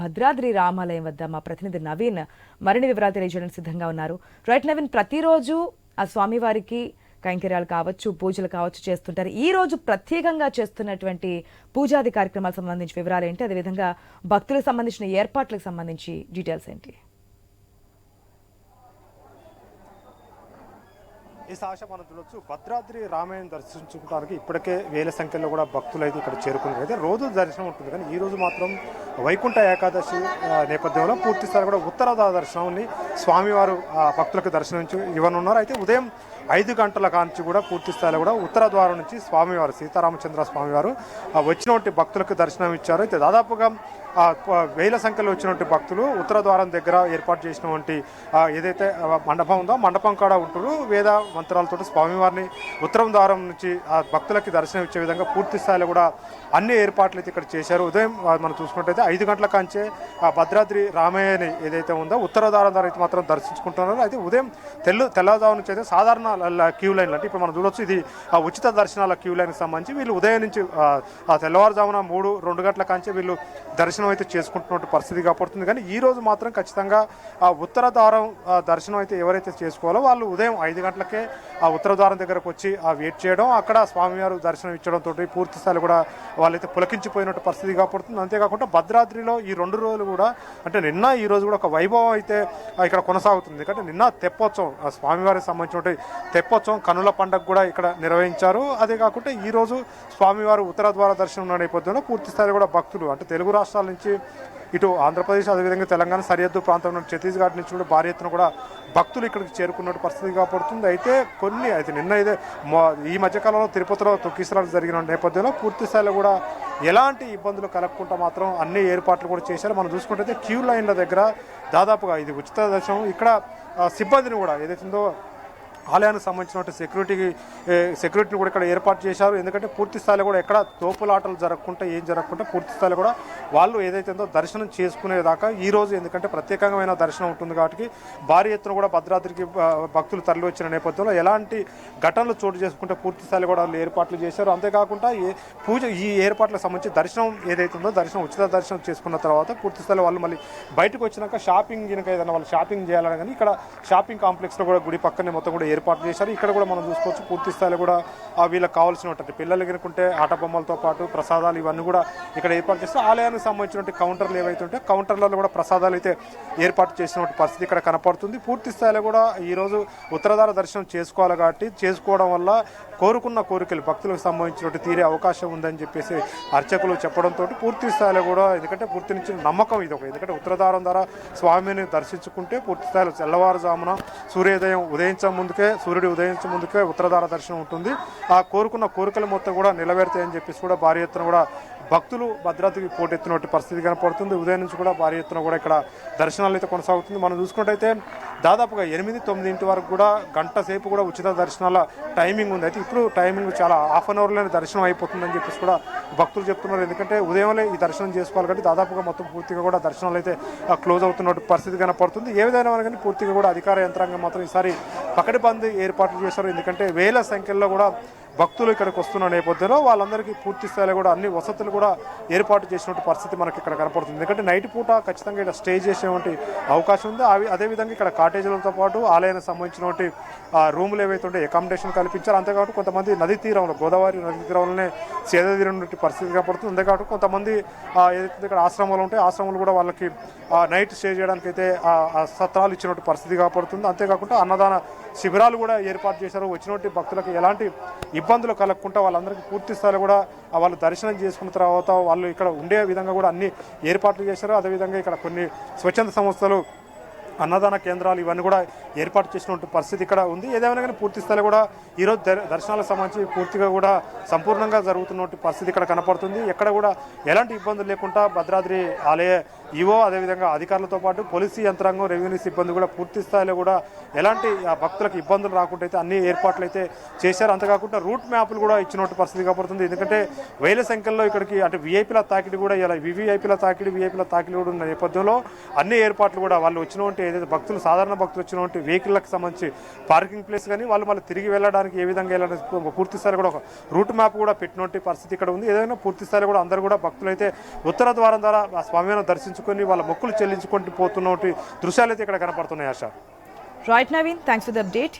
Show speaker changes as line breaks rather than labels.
భద్రాద్రి రామాలయం వద్ద మా ప్రతినిధి నవీన్ మరిన్ని వివరాలు తెలియజేయడానికి సిద్ధంగా ఉన్నారు. రైట్ నవీన్ ప్రతిరోజు ఆ స్వామివారికి కైంకర్యాలు కావచ్చు పూజలు కావచ్చు చేస్తుంటారు. ఈ రోజు ప్రత్యేకంగా చేస్తున్నటువంటి పూజాది కార్యక్రమాలకు సంబంధించి వివరాలు ఏంటి? అదేవిధంగా భక్తులకు సంబంధించిన ఏర్పాట్లకు సంబంధించి డీటెయిల్స్ ఏంటి?
ఈ సాక్ష మనం చూడొచ్చు. భద్రాద్రి రామాయణం దర్శించుకోవడానికి ఇప్పటికే వేల సంఖ్యలో కూడా భక్తులు అయితే ఇక్కడ చేరుకున్నారు అయితే రోజు దర్శనం ఉంటుంది. కానీ ఈ రోజు మాత్రం వైకుంఠ ఏకాదశి నేపథ్యంలో పూర్తి స్థాయి కూడా ఉత్తరాద దర్శనాన్ని స్వామివారు ఆ, భక్తులకు దర్శనం ఇవ్వనున్నారు. అయితే ఉదయం ఐదు గంటల కాంచి కూడా పూర్తి స్థాయిలో కూడా ఉత్తర ద్వారం నుంచి స్వామివారు సీతారామచంద్ర స్వామివారు ఆ, వచ్చినటువంటి భక్తులకు దర్శనం ఇచ్చారు. అయితే దాదాపుగా వేల సంఖ్యలో వచ్చినటువంటి భక్తులు ఉత్తర ద్వారం దగ్గర ఏర్పాటు చేసినటువంటి ఏదైతే మండపం ఉందో మండపం కాడ ఉంటారు. వేద మంత్రాలతో స్వామివారిని ఉత్తరం ద్వారం నుంచి ఆ భక్తులకి దర్శనం ఇచ్చే విధంగా పూర్తి స్థాయిలో కూడా అన్ని ఏర్పాట్లు అయితే ఇక్కడ చేశారు. ఉదయం మనం చూసుకున్నట్టయితే ఐదు గంటల కాంచే ఆ భద్రాద్రి రామయ్యని ఏదైతే ఉందో ఉత్తర ద్వారం ద్వారా అయితే మాత్రం దర్శించుకుంటున్నారు. అయితే ఉదయం తెల్లు తెల్లవారుజాము నుంచి అయితే సాధారణ క్యూ లైన్ అంటే ఇప్పుడు మనం చూడొచ్చు ఇది ఆ ఉచిత దర్శనాల క్యూ లైన్కి సంబంధించి వీళ్ళు ఉదయం నుంచి ఆ, తెల్లవారుజామున మూడు రెండు గంటల కాంచి వీళ్ళు దర్శనం అయితే చేసుకుంటున్నట్టు పరిస్థితి కాబడుతుంది. కానీ ఈ రోజు మాత్రం ఖచ్చితంగా ఆ ఉత్తర ద్వారం ఆ, దర్శనం అయితే ఎవరైతే చేసుకోవాలో వాళ్ళు ఉదయం ఐదు గంటలకే ఆ ఉత్తర ద్వారం దగ్గరకు వచ్చి ఆ వెయిట్ చేయడం అక్కడ స్వామివారు దర్శనం ఇచ్చడంతో పూర్తి స్థాయిలో కూడా వాళ్ళైతే పులకించిపోయినట్టు పరిస్థితి కాబడుతుంది. అంతేకాకుండా భద్రాద్రిలో ఈ రెండు రోజులు కూడా అంటే నిన్న ఈ రోజు కూడా ఒక వైభవం అయితే ఇక్కడ కొనసాగుతుంది. ఎందుకంటే నిన్న తెప్పోత్సవం ఆ స్వామివారికి సంబంధించినటువంటి తెప్పోత్సవం కనుల పండుగ కూడా ఇక్కడ నిర్వహించారు. అదే కాకుండా ఈరోజు స్వామివారు ఉత్తర ద్వార దర్శనం ఉన్న నేపథ్యంలో పూర్తి స్థాయిలో కూడా భక్తులు అంటే తెలుగు రాష్ట్రాల నుంచి ఇటు ఆంధ్రప్రదేశ్ అదేవిధంగా తెలంగాణ సరిహద్దు ప్రాంతం నుండి ఛత్తీస్గఢ్ నుంచి కూడా భారీ ఎత్తున కూడా భక్తులు ఇక్కడికి చేరుకున్న పరిస్థితి కాబడుతుంది. అయితే కొన్ని అయితే నిన్న ఇదే ఈ మధ్యకాలంలో తిరుపతిలో తొక్కిసలాలు జరిగిన నేపథ్యంలో పూర్తి స్థాయిలో కూడా ఎలాంటి ఇబ్బందులు కలగకుండా మాత్రం అన్ని ఏర్పాట్లు కూడా చేశారు. మనం చూసుకుంటే క్యూ లైన్ల దగ్గర దాదాపుగా ఇది ఉచిత దర్శనం. ఇక్కడ సిబ్బందిని కూడా ఏదైతుందో ఆలయానికి సంబంధించిన సెక్యూరిటీ సెక్యూరిటీని కూడా ఇక్కడ ఏర్పాటు చేశారు. ఎందుకంటే పూర్తి స్థాయిలో కూడా ఎక్కడ తోపులాటలు జరగకుండా ఏం జరగకుండా పూర్తి స్థాయిలో కూడా వాళ్ళు ఏదైతే ఉందో దర్శనం చేసుకునేదాకా ఈ రోజు ఎందుకంటే ప్రత్యేకమైన దర్శనం ఉంటుంది కాబట్టి భారీ ఎత్తున కూడా భద్రాద్రికి భక్తులు తరలి వచ్చిన నేపథ్యంలో ఎలాంటి ఘటనలు చోటు చేసుకుంటే పూర్తి స్థాయిలో కూడా వాళ్ళు ఏర్పాట్లు చేశారు. అంతేకాకుండా ఏ పూజ ఈ ఏర్పాట్లకు సంబంధించి దర్శనం ఏదైతే ఉందో దర్శనం ఉచిత దర్శనం చేసుకున్న తర్వాత పూర్తి స్థాయిలో వాళ్ళు మళ్ళీ బయటకు వచ్చినాక షాపింగ్ కనుక ఏదైనా వాళ్ళు షాపింగ్ చేయాలని కానీ ఇక్కడ షాపింగ్ కాంప్లెక్స్లో కూడా గుడి పక్కనే మొత్తం కూడా ఏర్పాటు చేశారు. ఇక్కడ కూడా మనం చూసుకోవచ్చు పూర్తి స్థాయిలో కూడా ఆ వీళ్ళకి కావాల్సినటువంటి పిల్లలు ఎనుకుంటే ఆట బొమ్మలతో పాటు ప్రసాదాలు ఇవన్నీ కూడా ఇక్కడ ఏర్పాటు చేస్తే ఆలయానికి సంబంధించినటువంటి కౌంటర్లు ఏవైతే ఉంటే కౌంటర్లలో కూడా ప్రసాదాలు అయితే ఏర్పాటు చేసినటువంటి పరిస్థితి ఇక్కడ కనపడుతుంది. పూర్తి స్థాయిలో కూడా ఈరోజు ఉత్తరధార దర్శనం చేసుకోవాలి కాబట్టి చేసుకోవడం వల్ల కోరుకున్న కోరికలు భక్తులకు సంబంధించినట్టు తీరే అవకాశం ఉందని చెప్పేసి అర్చకులు చెప్పడంతో పూర్తి స్థాయిలో కూడా ఎందుకంటే పూర్తి నుంచి నమ్మకం ఇది ఒక. ఎందుకంటే ఉత్తరదారం ద్వారా స్వామిని దర్శించుకుంటే పూర్తి స్థాయిలో తెల్లవారుజామున సూర్యోదయం ఉదయించే ముందుకే సూర్యుడు ఉదయించే ముందుకే ఉత్తరధార దర్శనం ఉంటుంది. ఆ కోరుకున్న కోరికలు మొత్తం కూడా నెరవేరుతాయని చెప్పేసి కూడా భారీ ఎత్తున కూడా భక్తులు భద్రాద్రికి పోటెత్తినటువంటి పరిస్థితి కనపడుతుంది. ఉదయం నుంచి కూడా భారీ ఎత్తున కూడా ఇక్కడ దర్శనాలు అయితే కొనసాగుతుంది. మనం చూసుకుంటైతే దాదాపుగా ఎనిమిది తొమ్మిదింటి వరకు కూడా గంట సేపు కూడా ఉచిత దర్శనాల టైమింగ్ ఉంది. అయితే ఇప్పుడు టైమింగ్ చాలా హాఫ్ అన్ అవర్లోనే దర్శనం అయిపోతుందని చెప్పేసి కూడా భక్తులు చెప్తున్నారు. ఎందుకంటే ఉదయంలో ఈ దర్శనం చేసుకోవాలి కాబట్టి దాదాపుగా మొత్తం పూర్తిగా కూడా దర్శనాలు అయితే క్లోజ్ అవుతున్న పరిస్థితి కనపడుతుంది. ఏ విధంగా కానీ పూర్తిగా కూడా అధికార యంత్రాంగం మాత్రం ఈసారి పకడ్బందీ ఏర్పాట్లు చేశారు. ఎందుకంటే వేల సంఖ్యలో కూడా భక్తులు ఇక్కడికి వస్తున్న నేపథ్యంలో వాళ్ళందరికీ పూర్తి స్థాయిలో కూడా అన్ని వసతులు కూడా ఏర్పాటు చేసినటువంటి పరిస్థితి మనకి ఇక్కడ కనపడుతుంది. ఎందుకంటే నైట్ పూట ఖచ్చితంగా ఇక్కడ స్టే చేసేటువంటి అవకాశం ఉంది. అవి అదేవిధంగా ఇక్కడ కాటేజీలతో పాటు ఆలయానికి సంబంధించినటువంటి ఆ, రూములు ఏవైతే ఉంటే అకామిడేషన్ కల్పించారు. అంతేకాదు కొంతమంది నదీ తీరంలో గోదావరి నదీ తీరంలోనే సేద తీరినటువంటి పరిస్థితి కనపడుతుంది. అంతేకాదు కొంతమంది ఏదైతే ఇక్కడ ఆశ్రమాలు ఉంటాయి ఆశ్రమాలు కూడా వాళ్ళకి నైట్ స్టే చేయడానికి అయితే ఆ, సత్రాలు ఇచ్చినటువంటి పరిస్థితి కనపడుతుంది. అంతేకాకుండా అన్నదాన శిబిరాలు కూడా ఏర్పాటు చేశారు. వచ్చినటువంటి భక్తులకు ఎలాంటి ఇబ్బందులు కలగకుండా వాళ్ళందరికీ పూర్తి స్థాయిలో కూడా వాళ్ళు దర్శనం చేసుకున్న తర్వాత వాళ్ళు ఇక్కడ ఉండే విధంగా కూడా అన్ని ఏర్పాట్లు చేశారు. అదేవిధంగా ఇక్కడ కొన్ని స్వచ్ఛంద సంస్థలు అన్నదాన కేంద్రాలు ఇవన్నీ కూడా ఏర్పాటు చేసినటువంటి పరిస్థితి ఇక్కడ ఉంది. ఏదేమైనా కానీ పూర్తి స్థాయిలో కూడా ఈరోజు దర్శనాలకు సంబంధించి పూర్తిగా కూడా సంపూర్ణంగా జరుగుతున్నటువంటి పరిస్థితి ఇక్కడ కనపడుతుంది. ఎక్కడ కూడా ఎలాంటి ఇబ్బందులు లేకుండా భద్రాద్రి ఆలయ ఈవో అదేవిధంగా అధికారులతో పాటు పోలీసు యంత్రాంగం రెవెన్యూ సిబ్బంది కూడా పూర్తి స్థాయిలో కూడా ఎలాంటి ఆ భక్తులకు ఇబ్బందులు రాకుండా అయితే అన్ని ఏర్పాట్లు అయితే చేశారు. అంతేకాకుండా రూట్ మ్యాప్లు కూడా ఇచ్చినట్టు పరిస్థితి కాబడుతుంది. ఎందుకంటే వేల సంఖ్యలో ఇక్కడికి అంటే వీఐపీల తాకిడి కూడా ఇలా వివిఐపీల తాకిడి వీఐపీల తాకిడి కూడా ఉన్న నేపథ్యంలో అన్ని ఏర్పాట్లు కూడా వాళ్ళు వచ్చినటువంటి ఏదైతే భక్తులు సాధారణ భక్తులు వచ్చినటువంటి వెహికల్కి సంబంధించి పార్కింగ్ ప్లేస్ కానీ వాళ్ళు మళ్ళీ తిరిగి వెళ్ళడానికి ఏ విధంగా వెళ్ళడానికి పూర్తి స్థాయిలో కూడా ఒక రూట్ మ్యాప్ కూడా పెట్టినటువంటి పరిస్థితి ఇక్కడ ఉంది. ఏదైనా పూర్తి స్థాయిలో కూడా అందరూ కూడా భక్తులు అయితే ఉత్తర ద్వారం ద్వారా ఆ స్వామివారిని దర్శించు చెల్లించుకొని వాళ్ళ మొక్కులు చెల్లించుకుంటూ పోతున్నటువంటి దృశ్యాలు అయితే ఇక్కడ కనపడుతున్నాయి Asha.
Right Naveen thanks for the update